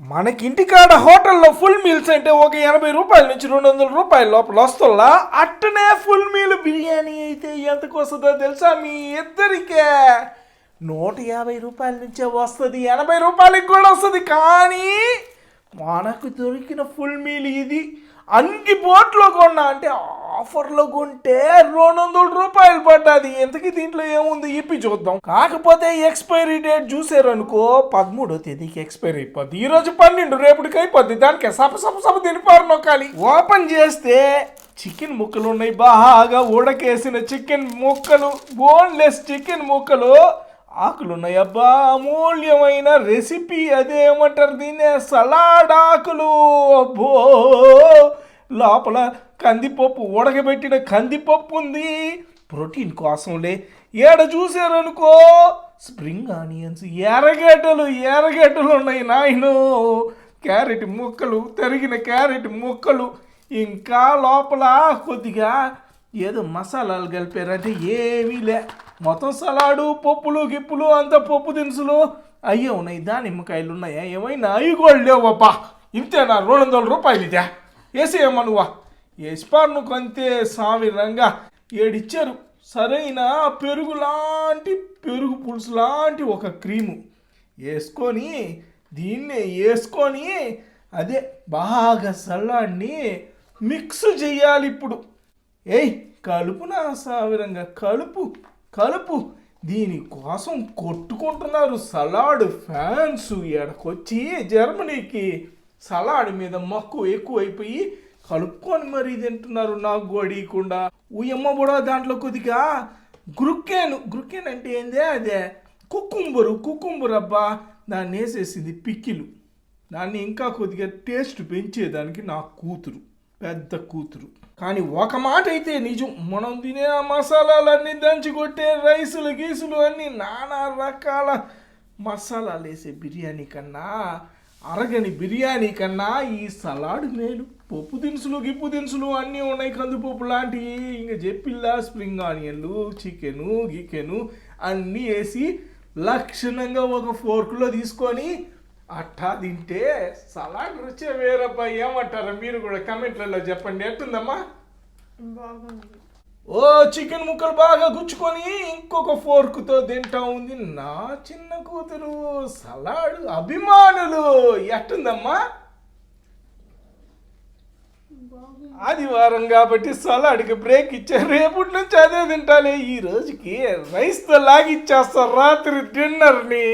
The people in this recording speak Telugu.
మనకి ఇంటికాడ హోటల్లో ఫుల్ మీల్స్ అంటే ఒక ఎనభై రూపాయల నుంచి రెండు వందల రూపాయల లోపల వస్తుందా అట్టనే ఫుల్ మీల్ బిర్యానీ అయితే ఎంతకు వస్తుందో తెలుసా మీ ఇద్దరికే? నూట యాభై రూపాయల నుంచే వస్తుంది ఎనభై రూపాయలకి కూడా వస్తుంది కానీ మనకు దొరికిన ఫుల్ మీల్ ఇది. అన్ని బోట్లో కొన్నా అంటే ఆఫర్లో కొంటే రెండు వందల రూపాయలు పడ్డది. ఎంతకి దీంట్లో ఏముంది? ఇప్పి చూద్దాం. కాకపోతే ఎక్స్పైరీ డేట్ చూసారనుకో పదమూడో తేదీకి ఎక్స్పైరీ అయిపోద్ది. ఈ రోజు పన్నెండు రేపటికి అయిపోద్ది. దానికి సప సప సప తినిపారు నొక్కాలి. ఓపెన్ చేస్తే చికెన్ ముక్కలు ఉన్నాయి బాగా ఉడకేసిన చికెన్ ముక్కలు బోన్లెస్ చికెన్ ముక్కలు. ఆకులు ఉన్నాయబ్బా అమూల్యమైన రెసిపీ అదేమంటారు దీన్నే సలాడ్ ఆకులు అబ్బో! లోపల కందిపప్పు ఉడకబెట్టిన కందిపప్పు ఉంది. ప్రోటీన్ కోసంలే. ఏడ చూసారనుకో స్ప్రింగ్ ఆనియన్స్ ఎర్రగడ్డలు ఎర్రగడ్డలు ఉన్నాయి నాయను. క్యారెట్ ముక్కలు తరిగిన క్యారెట్ ముక్కలు. ఇంకా లోపల కొద్దిగా ఏదో మసాలాలు కలిపారంటే ఏమీ లే. మొత్తం సలాడు పప్పులు గిప్పులు అంత పప్పు దినుసులు. అయ్యే ఉన్నాయి దానిమ్మకాయలు ఉన్నాయా? ఏమైనా? అవి కూడా లేవబ్బా. ఇంతేనా? రెండు వందల రూపాయలు ఇదే. వేసేయమ్మా నువ్వా వేసిపారు నువ్వు అంతే స్వామి రంగా ఏడిచ్చారు. సరైన పెరుగు లాంటి పెరుగు పులుసు లాంటి ఒక క్రీము. వేసుకొని దీన్నే వేసుకొని అదే బాగా సల్లాన్ని మిక్స్ చేయాలి ఇప్పుడు ఏయ్ కలుపు నా సావిరంగా కలుపు కలుపు. దీనికోసం కొట్టుకుంటున్నారు సలాడ్ ఫ్యాన్స్ ఎడకొచ్చి జర్మనీకి. సలాడ్ మీద మక్కువ ఎక్కువైపోయి కలుపుకొని మరీ తింటున్నారు నాకు గోడీయకుండా ఉయ్యమ్మ కూడా దాంట్లో కొద్దిగా గ్రుక్కేను. గ్రుక్కేన్ అంటే ఏందే అదే? కుక్కుంబరు కుక్కుంబరు అబ్బా దాన్ని వేసేసింది పిక్కిలు. దాన్ని ఇంకా కొద్దిగా టేస్ట్ పెంచేదానికి నా కూతురు. పెద్ద కూతురు. కానీ ఒక మాట అయితే నిజం. మనం తినే ఆ మసాలాలన్నీ దంచి కొట్టే రైసులు గీసులు అన్నీ నానా రకాల మసాలాలు వేసే బిర్యానీ కన్నా అరగని బిర్యానీ కన్నా ఈ సలాడ్ మేలు. పప్పు దినుసులు గిప్పు దినుసులు అన్నీ ఉన్నాయి కందిపప్పు లాంటివి ఇంకా చెప్పిల్లా స్ప్రింగ్ ఆనియన్లు చికెను గికెను అన్నీ వేసి లక్షణంగా ఒక ఫోర్క్లో తీసుకొని అట్టా తింటే సలాడ్ రుచే వేరబ్బా ఏమంటారా? మీరు కూడా కమెంట్లలో చెప్పండి. ఎట్టుందమ్మా? ఓ చికెన్ ముక్కలు బాగా గుచ్చుకొని ఇంకొక ఫోర్క్తో తింటా ఉంది నా చిన్న కూతురు. సలాడ్ అభిమానులు. ఎట్టుందమ్మా? ఆదివారం కాబట్టి సలాడ్కి బ్రేక్ ఇచ్చారు రేపటి నుంచి అదే తింటాలే. ఈ రోజుకి రైస్తో లాగిచ్చేస్తారు రాత్రి డిన్నర్ని.